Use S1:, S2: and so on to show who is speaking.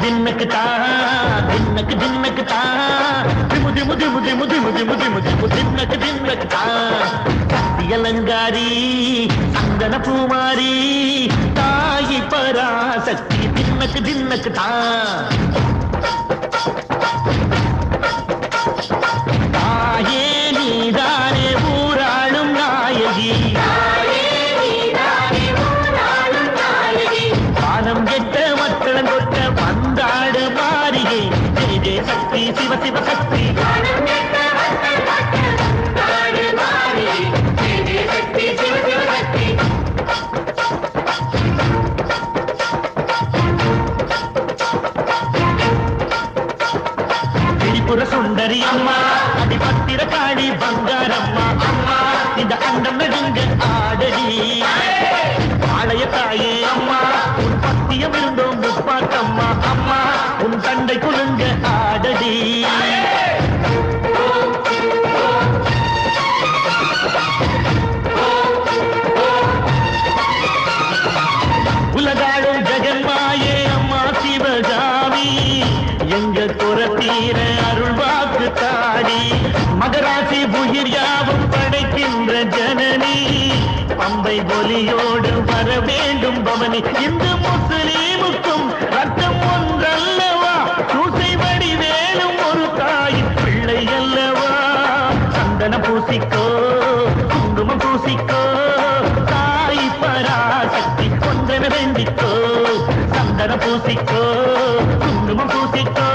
S1: தின்னக்கு தின்னக்கு தா தின்னக்கு தின்னக்கு தா திமு திமு திமு திமு திமு திமு திமு திமு தின்னக்கு தின்னக்கு தா கத்தி அலங்காரி சந்தன பூமாரி தாயி பராசக்தி தின்னக்கு தின்னக்கு தா தாயே நீதானே ஊராளும் நாயகி காலம் கெட்ட மக்களம் கொட்ட சக்தி சிவ சிவ சக்தி. திரிபுர சுந்தரி அம்மா அடிபத்திர காளி பங்காரம்மா அம்மா இந்த அண்டம் நெடுங்க ஆடடி ஆலய தாயே அம்மா உன் பத்தியம் இருந்தோம் முப்பாட்டம்மா அம்மா உன் தண்டை குழுங்க இந்த துறத்தீர அருள்வாக்கு தாடி. மகராசி உயிர் யாவும் படைக்கின்ற ஜனனி. பம்பை ஒலியோடு வர வேண்டும் பவனி. இந்த முஸ்லீமுக்கும் ரத்தம் ஒன்றல்லவா? சூசை வடிவேலும் ஒரு தாயின் பிள்ளை அல்லவா? சந்தன பூசிக்கோ குங்குமம் பூசிக்கோ தாய் பராசக்தி கொஞ்சன வேண்டிக்கோ. சந்தன பூசிக்கோ குங்குமம் பூசிக்கோ.